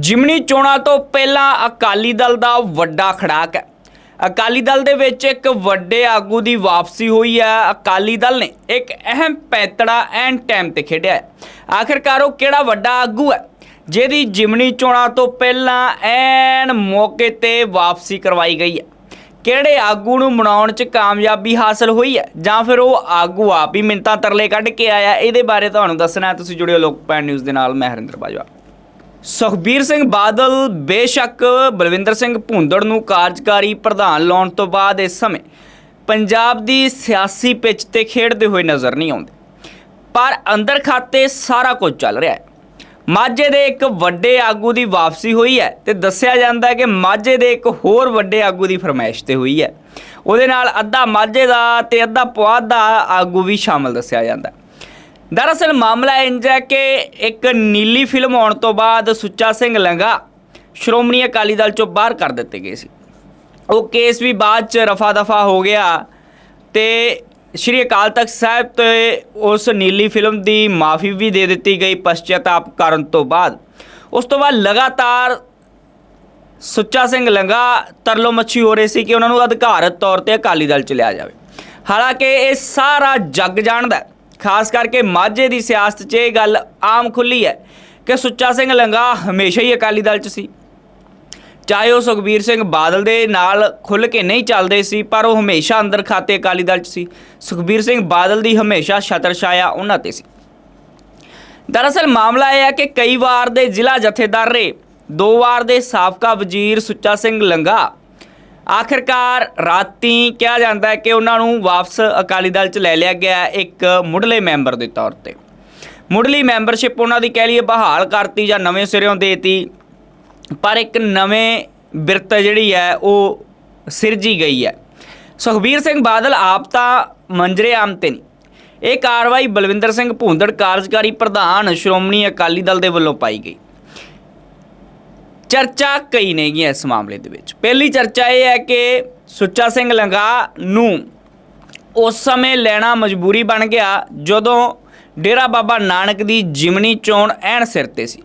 ਜਿਮਨੀ ਚੋਣਾਂ ਤੋਂ ਪਹਿਲਾਂ ਅਕਾਲੀ ਦਲ ਦਾ ਵੱਡਾ ਖੜਾਕ ਹੈ। ਅਕਾਲੀ ਦਲ ਦੇ ਵਿੱਚ ਇੱਕ ਵੱਡੇ ਆਗੂ ਦੀ ਵਾਪਸੀ ਹੋਈ ਹੈ। ਅਕਾਲੀ ਦਲ ਨੇ ਇੱਕ ਅਹਿਮ ਪੈਤੜਾ ਐਨ ਟਾਈਮ ਤੇ ਖੇਡਿਆ ਹੈ। ਆਖਿਰਕਾਰ ਉਹ ਕਿਹੜਾ ਵੱਡਾ ਆਗੂ ਹੈ? ਜਿਹਦੀ ਜਿਮਨੀ ਚੋਣਾਂ ਤੋਂ ਪਹਿਲਾਂ ਐਨ ਮੌਕੇ ਤੇ ਵਾਪਸੀ ਕਰਵਾਈ ਗਈ ਹੈ। ਕਿਹੜੇ ਆਗੂ ਨੂੰ ਮਨਾਉਣ 'ਚ ਕਾਮਯਾਬੀ ਹਾਸਲ ਹੋਈ ਹੈ? ਜਾਂ ਫਿਰ ਉਹ ਆਗੂ ਆਪ ਹੀ ਮਿੰਤਾ ਤਰਲੇ ਕੱਢ ਕੇ ਆਇਆ ਇਹਦੇ ਬਾਰੇ ਤੁਹਾਨੂੰ ਦੱਸਣਾ ਤੁਸੀਂ ਜੁੜਿਓ ਲੋਕਪਾਲ ਨਿਊਜ਼ ਦੇ ਨਾਲ, ਮੈਂ ਹਰਿੰਦਰ ਬਾਜਵਾ। ਸੁਖਬੀਰ ਸਿੰਘ ਬਾਦਲ ਬੇਸ਼ੱਕ ਬਲਵਿੰਦਰ ਸਿੰਘ ਭੁੰਦੜ ਨੂੰ ਕਾਰਜਕਾਰੀ ਪ੍ਰਧਾਨ ਲਾਉਣ ਤੋਂ ਬਾਅਦ ਇਸ ਸਮੇਂ ਪੰਜਾਬ ਦੀ ਸਿਆਸੀ ਪਿੱਚ ਤੇ ਖੇਡਦੇ ਹੋਏ ਨਜ਼ਰ ਨਹੀਂ ਆਉਂਦੇ। ਪਰ ਅੰਦਰ ਖਾਤੇ ਸਾਰਾ ਕੁਝ ਚੱਲ ਰਿਹਾ ਹੈ। ਮਾਝੇ ਦੇ ਇੱਕ ਵੱਡੇ ਆਗੂ ਦੀ ਵਾਪਸੀ ਹੋਈ ਹੈ ਤੇ ਦੱਸਿਆ ਜਾਂਦਾ ਹੈ ਕਿ ਮਾਝੇ ਦੇ ਇੱਕ ਹੋਰ ਵੱਡੇ ਆਗੂ ਦੀ ਫਰਮਾਇਸ਼ ਤੇ ਹੋਈ ਹੈ। ਉਹਦੇ ਨਾਲ ਅੱਧਾ ਮਾਝੇ ਦਾ ਤੇ ਅੱਧਾ ਪੁਆਧ ਦਾ ਆਗੂ ਵੀ ਸ਼ਾਮਲ ਦੱਸਿਆ ਜਾਂਦਾ ਹੈ। ਦਰਅਸਲ ਮਾਮਲਾ ਇੰਜ ਹੈ ਕਿ ਇੱਕ ਨੀਲੀ ਫਿਲਮ ਆਉਣ ਤੋਂ ਬਾਅਦ ਸੁੱਚਾ ਸਿੰਘ ਲੰਗਾ ਸ਼੍ਰੋਮਣੀ ਅਕਾਲੀ ਦਲ ਚੋਂ ਬਾਹਰ ਕਰ ਦਿੱਤੇ ਗਏ ਸੀ। ਉਹ ਕੇਸ ਵੀ ਬਾਅਦ ਚ ਰਫਾ ਦਫਾ ਹੋ ਗਿਆ ਤੇ ਸ਼੍ਰੀ ਅਕਾਲ ਤਖਤ ਸਾਹਿਬ ਤੇ ਉਸ ਨੀਲੀ ਫਿਲਮ ਦੀ ਮਾਫੀ ਵੀ ਦੇ ਦਿੱਤੀ ਗਈ ਪਛਤਾਪ ਕਰਨ ਤੋਂ ਬਾਅਦ। ਉਸ ਤੋਂ ਬਾਅਦ ਲਗਾਤਾਰ ਸੁੱਚਾ ਸਿੰਘ ਲੰਗਾ ਤਰਲੋ ਮੱਛੀ ਹੋ ਰਹੇ ਸੀ ਕਿ ਉਹਨਾਂ ਨੂੰ ਅਧਿਕਾਰਤ ਤੌਰ ਤੇ ਅਕਾਲੀ ਦਲ ਚ ਲਿਆ ਜਾਵੇ। ਹਾਲਾਂਕਿ ਇਹ ਸਾਰਾ ਜੱਗ ਜਾਣਦਾ ਖਾਸ ਕਰਕੇ ਮਾਝੇ ਦੀ ਸਿਆਸਤ 'ਚ ਇਹ ਗੱਲ ਆਮ ਖੁੱਲੀ ਹੈ ਕਿ ਸੁੱਚਾ ਸਿੰਘ ਲੰਗਾ ਹਮੇਸ਼ਾ ਹੀ ਅਕਾਲੀ ਦਲ 'ਚ ਸੀ। ਚਾਹੇ ਉਹ ਸੁਖਬੀਰ ਸਿੰਘ ਬਾਦਲ ਦੇ ਨਾਲ ਖੁੱਲ ਕੇ ਨਹੀਂ ਚੱਲਦੇ ਸੀ, ਪਰ ਉਹ ਹਮੇਸ਼ਾ ਅੰਦਰ ਖਾਤੇ ਅਕਾਲੀ ਦਲ 'ਚ ਸੀ। ਸੁਖਬੀਰ ਸਿੰਘ ਬਾਦਲ ਦੀ ਹਮੇਸ਼ਾ ਛਤਰ ਛਾਇਆ ਉਹਨਾਂ ਤੇ ਸੀ। ਦਰਅਸਲ ਮਾਮਲਾ ਇਹ ਹੈ ਕਿ ਕਈ ਵਾਰ ਦੇ ਜ਼ਿਲ੍ਹਾ ਜਥੇਦਾਰ ਰੇ ਦੋ ਵਾਰ ਦੇ ਸਾਬਕਾ ਵਜ਼ੀਰ ਸੁੱਚਾ ਸਿੰਘ ਲੰਗਾ ਆਖਿਰਕਾਰ ਰਾਤੀ ਕਿਹਾ ਜਾਂਦਾ ਹੈ ਕਿ ਉਹਨਾਂ ਨੂੰ ਵਾਪਸ ਅਕਾਲੀ ਦਲ 'ਚ ਲੈ ਲਿਆ ਗਿਆ ਇੱਕ ਮੁੱਢਲੇ ਮੈਂਬਰ ਦੇ ਤੌਰ ਤੇ। ਮੁੱਢਲੀ ਮੈਂਬਰਸ਼ਿਪ ਉਹਨਾਂ ਦੀ ਕਹਿ ਲਈਏ ਬਹਾਲ ਕਰਤੀ ਜਾਂ ਨਵੇਂ ਸਿਰਿਓਂ ਦੇਤੀ, ਪਰ ਇੱਕ ਨਵੇਂ ਬਿਰਤ ਜਿਹੜੀ ਹੈ ਉਹ ਸਿਰਜੀ ਗਈ ਹੈ। ਸੁਖਬੀਰ ਸਿੰਘ ਬਾਦਲ ਆਪ ਤਾਂ ਮੰਜਰੇ ਆਮ ਤੇ ਨਹੀਂ। ਇਹ ਕਾਰਵਾਈ ਬਲਵਿੰਦਰ ਸਿੰਘ ਭੂੰਦੜ ਕਾਰਜਕਾਰੀ ਪ੍ਰਧਾਨ ਸ਼੍ਰੋਮਣੀ ਅਕਾਲੀ ਦਲ ਦੇ ਵੱਲੋਂ ਪਾਈ ਗਈ। ਚਰਚਾ ਕਈ ਨੇਗੀਆਂ ਇਸ ਮਾਮਲੇ ਦੇ ਵਿੱਚ। ਪਹਿਲੀ ਚਰਚਾ ਇਹ ਹੈ ਕਿ ਸੁੱਚਾ ਸਿੰਘ ਲੰਗਾ ਨੂੰ ਉਸ ਸਮੇਂ ਲੈਣਾ ਮਜਬੂਰੀ ਬਣ ਗਿਆ ਜਦੋਂ ਡੇਰਾ ਬਾਬਾ ਨਾਨਕ ਦੀ ਜਿਮਨੀ ਚੋਣ ਐਨ ਸਿਰ ਤੇ ਸੀ।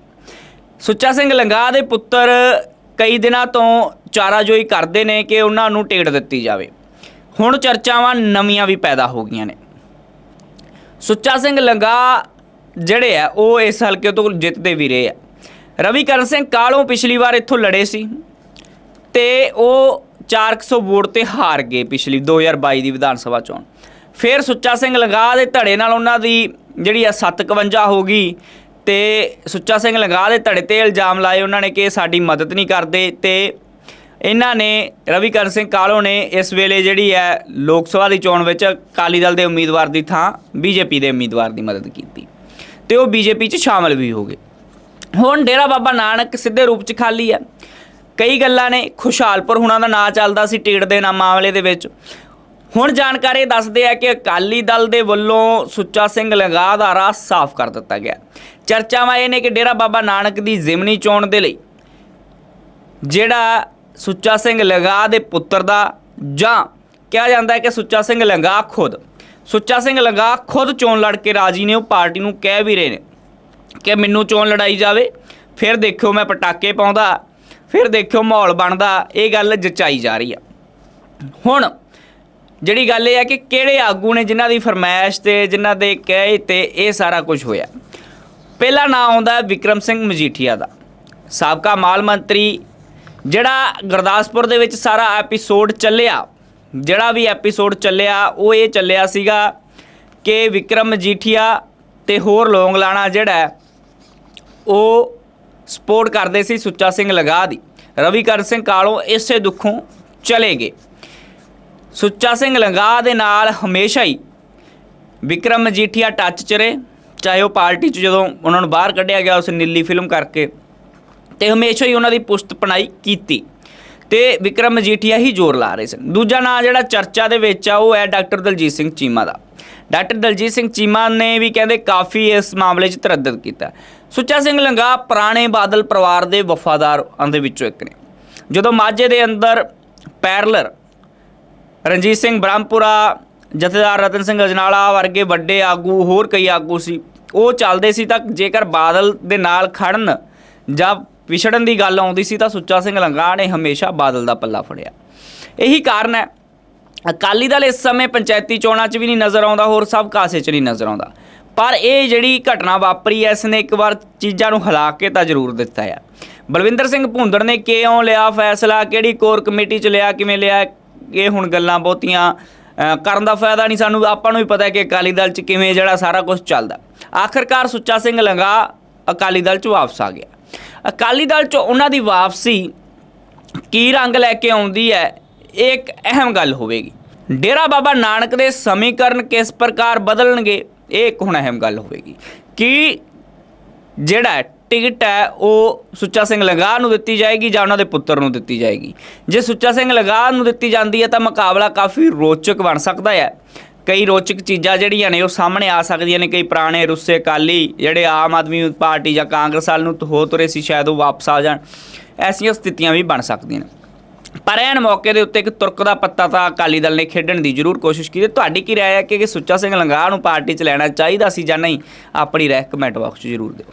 ਸੁੱਚਾ ਸਿੰਘ ਲੰਗਾ ਦੇ ਪੁੱਤਰ ਕਈ ਦਿਨਾਂ ਤੋਂ ਚਾਰਾਜੋਈ ਕਰਦੇ ਨੇ ਕਿ ਉਹਨਾਂ ਨੂੰ ਟਿਕਟ ਦਿੱਤੀ ਜਾਵੇ। ਹੁਣ ਚਰਚਾਵਾਂ ਨਵੀਆਂ ਵੀ ਪੈਦਾ ਹੋ ਗਈਆਂ ਨੇ। ਸੁੱਚਾ ਸਿੰਘ ਲੰਗਾ ਜਿਹੜੇ ਆ, ਉਹ ਇਸ ਹਲਕੇ ਤੋਂ ਜਿੱਤਦੇ ਵੀ ਰਹੇ ਆ। ਰਵੀਕਰਨ ਸਿੰਘ ਕਾਲੋਂ ਪਿਛਲੀ ਵਾਰ ਇੱਥੋਂ ਲੜੇ ਸੀ ਤੇ ਉਹ 400 ਵੋਟ ਤੇ ਹਾਰ ਗਏ ਪਿਛਲੀ 2022 ਦੀ ਵਿਧਾਨ ਸਭਾ ਚੋਣ। ਫਿਰ ਸੁੱਚਾ ਸਿੰਘ ਲੰਗਾ ਦੇ ਧੜੇ ਨਾਲ ਉਹਨਾਂ ਦੀ ਜਿਹੜੀ ਆ 751 ਹੋ ਗਈ ਤੇ ਸੁੱਚਾ ਸਿੰਘ ਲੰਗਾ ਦੇ ਧੜੇ ਤੇ ਇਲਜ਼ਾਮ ਲਾਏ ਉਹਨਾਂ ਨੇ ਕਿ ਸਾਡੀ ਮਦਦ ਨਹੀਂ ਕਰਦੇ ਤੇ ਇਹਨਾਂ ਨੇ, ਰਵੀਕਰਨ ਸਿੰਘ ਕਾਲੋ ਨੇ ਇਸ ਵੇਲੇ ਜਿਹੜੀ ਹੈ ਲੋਕ ਸਭਾ ਦੀ ਚੋਣ ਵਿੱਚ ਅਕਾਲੀ ਦਲ ਦੇ ਉਮੀਦਵਾਰ ਦੀ ਥਾਂ, ਬੀਜੇਪੀ ਦੇ ਉਮੀਦਵਾਰ ਦੀ ਮਦਦ ਕੀਤੀ। ਤੇ ਉਹ ਬੀਜੇਪੀ 'ਚ ਸ਼ਾਮਲ ਵੀ ਹੋ ਗਏ। ਹੁਣ ਡੇਰਾ ਬਾਬਾ ਨਾਨਕ ਸਿੱਧੇ ਰੂਪ 'ਚ ਖਾਲੀ ਹੈ ਕਈ ਗੱਲਾਂ ਨੇ, ਖੁਸ਼ਹਾਲਪੁਰ ਹੁਣਾਂ ਦਾ ਨਾਂ ਚੱਲਦਾ ਸੀ ਟਿਕਟ ਦੇ ਨਾ ਮਾਮਲੇ ਦੇ ਵਿੱਚ। ਹੁਣ ਜਾਣਕਾਰੀ ਦੱਸਦੇ ਆ ਕਿ ਅਕਾਲੀ ਦਲ ਦੇ ਵੱਲੋਂ ਸੁੱਚਾ ਸਿੰਘ ਲੰਗਾ ਦਾ ਰਾਹ ਸਾਫ਼ ਕਰ ਦਿੱਤਾ ਗਿਆ। ਚਰਚਾਵਾਂ ਇਹ ਨੇ ਕਿ ਡੇਰਾ ਬਾਬਾ ਨਾਨਕ ਦੀ ਜ਼ਿਮਨੀ ਚੋਣ ਦੇ ਲਈ ਜਿਹੜਾ ਸੁੱਚਾ ਸਿੰਘ ਲੰਗਾ ਦੇ ਪੁੱਤਰ ਦਾ ਜਾਂ ਕਿਹਾ ਜਾਂਦਾ ਹੈ ਕਿ ਸੁੱਚਾ ਸਿੰਘ ਲੰਗਾ ਖੁਦ। ਸੁੱਚਾ ਸਿੰਘ ਲੰਗਾ ਖੁਦ ਚੋਣ ਲੜ ਕੇ ਰਾਜੀ ਨੇ, ਉਹ ਪਾਰਟੀ ਨੂੰ ਕਹਿ ਵੀ ਰਹੇ ਨੇ। ਕਿ ਮੈਨੂੰ ਚੋਣ ਲੜਾਈ ਜਾਵੇ, ਫਿਰ ਦੇਖਿਓ ਮੈਂ ਪਟਾਕੇ ਪਾਉਂਦਾ, ਫਿਰ ਦੇਖਿਓ ਮਾਹੌਲ ਬਣਦਾ, ਇਹ ਗੱਲ ਜਚਾਈ ਜਾ ਰਹੀ ਆ। ਹੁਣ ਜਿਹੜੀ ਗੱਲ ਇਹ ਹੈ ਕਿ ਕਿਹੜੇ ਆਗੂ ਨੇ ਜਿਨ੍ਹਾਂ ਦੀ ਫਰਮਾਇਸ਼ ਤੇ ਜਿਨ੍ਹਾਂ ਦੇ ਕਹੇ ਤੇ ਇਹ ਸਾਰਾ ਕੁਝ ਹੋਇਆ। ਪਹਿਲਾ ਨਾਂ ਆਉਂਦਾ ਵਿਕਰਮ ਸਿੰਘ ਮਜੀਠੀਆ ਦਾ। ਸਾਬਕਾ ਮਾਲ ਮੰਤਰੀ, ਜਿਹੜਾ ਗੁਰਦਾਸਪੁਰ ਦੇ ਵਿੱਚ ਸਾਰਾ ਐਪੀਸੋਡ ਚੱਲਿਆ, ਜਿਹੜਾ ਵੀ ਐਪੀਸੋਡ ਚੱਲਿਆ, ਉਹ ਇਹ ਚੱਲਿਆ ਸੀਗਾ ਕਿ ਵਿਕਰਮ ਮਜੀਠੀਆ ਤੇ ਹੋਰ ਲੋਂਗ ਲਾਣਾ ਜਿਹੜਾ ਉਹ ਸਪੋਰਟ ਕਰਦੇ ਸੀ ਸੁੱਚਾ ਸਿੰਘ ਲਗਾ ਦੀ। ਰਵੀਕਰਨ ਸਿੰਘ ਕਾਲੋਂ ਇਸੇ ਦੁੱਖੋਂ ਚਲੇ ਗਏ। ਸੁੱਚਾ ਸਿੰਘ ਲੰਗਾ ਦੇ ਨਾਲ ਹਮੇਸ਼ਾ ਹੀ ਵਿਕਰਮ ਮਜੀਠੀਆ ਟੱਚ 'ਚ ਰਹੇ। ਚਾਹੇ ਉਹ ਪਾਰਟੀ 'ਚ ਜਦੋਂ ਉਹਨਾਂ ਨੂੰ ਬਾਹਰ ਕੱਢਿਆ ਗਿਆ, ਉਸ ਨੀਲੀ ਫਿਲਮ ਕਰਕੇ। ਤੇ ਹਮੇਸ਼ਾ ਹੀ ਉਹਨਾਂ ਦੀ ਪੁਸ਼ਤ ਪਣਾਈ ਕੀਤੀ। ਤੇ ਵਿਕਰਮ ਮਜੀਠੀਆ ਹੀ ਜ਼ੋਰ ਲਾ ਰਹੇ ਸਨ। ਦੂਜਾ ਨਾਂ ਜਿਹੜਾ ਚਰਚਾ ਦੇ ਵਿੱਚ ਆ, ਉਹ ਹੈ ਡਾਕਟਰ ਦਲਜੀਤ ਸਿੰਘ ਚੀਮਾ ਦਾ। ਡਾਕਟਰ ਦਲਜੀਤ ਸਿੰਘ ਚੀਮਾ ਨੇ ਵੀ ਕਹਿੰਦੇ ਕਾਫੀ ਇਸ ਮਾਮਲੇ 'ਚ ਤਰੱਦਦ ਕੀਤਾ। ਸੁੱਚਾ ਸਿੰਘ ਲੰਗਾ ਪੁਰਾਣੇ ਬਾਦਲ ਪਰਿਵਾਰ ਦੇ ਵਫਾਦਾਰਾਂ ਦੇ ਵਿੱਚੋਂ ਇੱਕ ਨੇ। ਜਦੋਂ ਮਾਝੇ ਦੇ ਅੰਦਰ ਪੈਰਲਰ ਰਣਜੀਤ ਸਿੰਘ ਬ੍ਰਹਮਪੁਰਾ, ਜਥੇਦਾਰ ਰਤਨ ਸਿੰਘ ਅਜਨਾਲਾ ਵਰਗੇ ਵੱਡੇ ਆਗੂ, ਹੋਰ ਕਈ ਆਗੂ ਸੀ, ਉਹ ਚੱਲਦੇ ਸੀ ਤਾਂ ਜੇਕਰ ਬਾਦਲ ਦੇ ਨਾਲ ਖੜਨ ਜਾਂ ਵਿਛੜਨ ਦੀ ਗੱਲ ਆਉਂਦੀ ਸੀ ਤਾਂ ਸੁੱਚਾ ਸਿੰਘ ਲੰਗਾ ਨੇ ਹਮੇਸ਼ਾ ਬਾਦਲ ਦਾ ਪੱਲਾ ਫੜਿਆ। ਇਹੀ ਕਾਰਨ ਹੈ, ਅਕਾਲੀ ਦਲ ਇਸ ਸਮੇਂ ਪੰਚਾਇਤੀ ਚੋਣਾਂ 'ਚ ਵੀ ਨਹੀਂ ਨਜ਼ਰ ਆਉਂਦਾ, ਹੋਰ ਸਭ ਕਾਸੇ 'ਚ ਨਹੀਂ ਨਜ਼ਰ ਆਉਂਦਾ। ਪਰ ਇਹ ਜਿਹੜੀ ਘਟਨਾ ਵਾਪਰੀ ਐ ਇਸ ਨੇ ਇੱਕ ਵਾਰ ਚੀਜ਼ਾਂ ਨੂੰ ਹਿਲਾ ਕੇ ਤਾਂ ਜ਼ਰੂਰ ਦਿੱਤਾ ਆ। ਬਲਵਿੰਦਰ ਸਿੰਘ ਭੁੰਦੜ ਨੇ ਕਿਉਂ ਲਿਆ ਫੈਸਲਾ? ਕਿਹੜੀ ਕੋਰ ਕਮੇਟੀ 'ਚ ਲਿਆ, ਕਿਵੇਂ ਲਿਆ? ਇਹ ਹੁਣ ਗੱਲਾਂ ਬਹੁਤੀਆਂ ਕਰਨ ਦਾ ਫਾਇਦਾ ਨਹੀਂ ਸਾਨੂੰ। ਆਪਾਂ ਨੂੰ ਵੀ ਪਤਾ ਹੈ ਕਿ ਅਕਾਲੀ ਦਲ 'ਚ ਕਿਵੇਂ ਜਿਹੜਾ ਸਾਰਾ ਕੁਝ ਚੱਲਦਾ। ਆਖਰਕਾਰ ਸੁੱਚਾ ਸਿੰਘ ਲੰਗਾ ਅਕਾਲੀ ਦਲ 'ਚ ਵਾਪਸ ਆ ਗਿਆ। ਅਕਾਲੀ ਦਲ 'ਚ ਉਹਨਾਂ ਦੀ ਵਾਪਸੀ ਕੀ ਰੰਗ ਲੈ ਕੇ ਆਉਂਦੀ ਹੈ ਇਹ ਇੱਕ ਅਹਿਮ ਗੱਲ ਹੋਵੇਗੀ। ਡੇਰਾ ਬਾਬਾ ਨਾਨਕ ਦੇ ਸਮੀਕਰਨ ਕਿਸ ਪ੍ਰਕਾਰ ਬਦਲਣਗੇ? ਇਹ ਇੱਕ ਹੁਣ ਅਹਿਮ ਗੱਲ ਹੋਵੇਗੀ ਕਿ ਜਿਹੜਾ ਟਿਕਟ ਹੈ ਉਹ ਸੁੱਚਾ ਸਿੰਘ ਲੰਗਾਹ ਨੂੰ ਦਿੱਤੀ ਜਾਏਗੀ ਜਾਂ ਉਹਨਾਂ ਦੇ ਪੁੱਤਰ ਨੂੰ ਦਿੱਤੀ ਜਾਏਗੀ। ਜੇ ਸੁੱਚਾ ਸਿੰਘ ਲੰਗਾਹ ਨੂੰ ਦਿੱਤੀ ਜਾਂਦੀ ਹੈ ਤਾਂ ਮੁਕਾਬਲਾ ਕਾਫੀ ਰੋਚਕ ਬਣ ਸਕਦਾ ਹੈ। ਕਈ ਰੋਚਕ ਚੀਜ਼ਾਂ ਜਿਹੜੀਆਂ ਨੇ ਉਹ ਸਾਹਮਣੇ ਆ ਸਕਦੀਆਂ ਨੇ, ਕਈ ਪੁਰਾਣੇ ਰੁੱਸੇ ਅਕਾਲੀ ਜਿਹੜੇ ਆਮ ਆਦਮੀ ਪਾਰਟੀ ਜਾਂ ਕਾਂਗਰਸ ਵਾਲ ਨੂੰ ਹੋ ਤੁਰੇ ਸੀ, ਸ਼ਾਇਦ ਉਹ ਵਾਪਸ ਆ ਜਾਣ। ਐਸੀਆਂ ਸਥਿਤੀਆਂ ਵੀ ਬਣ ਸਕਦੀਆਂ ਨੇ। ਪਰ ਐਨ ਮੌਕੇ ਦੇ ਉੱਤੇ ਇੱਕ ਤੁਰਕ ਦਾ ਪੱਤਾ ਤਾਂ ਅਕਾਲੀ ਦਲ ਨੇ ਖੇਡਣ ਦੀ ਜ਼ਰੂਰ ਕੋਸ਼ਿਸ਼ ਕੀਤੀ। ਤੁਹਾਡੀ ਕੀ ਰਾਏ ਹੈ ਕਿ ਕਿ ਸੁੱਚਾ ਸਿੰਘ ਲੰਗਾਹ ਨੂੰ ਪਾਰਟੀ 'ਚ ਲੈਣਾ ਚਾਹੀਦਾ ਸੀ ਜਾਂ ਨਹੀਂ? ਆਪਣੀ ਰਾਏ ਕਮੈਂਟ ਬਾਕਸ 'ਚ ਜ਼ਰੂਰ ਦਿਓ।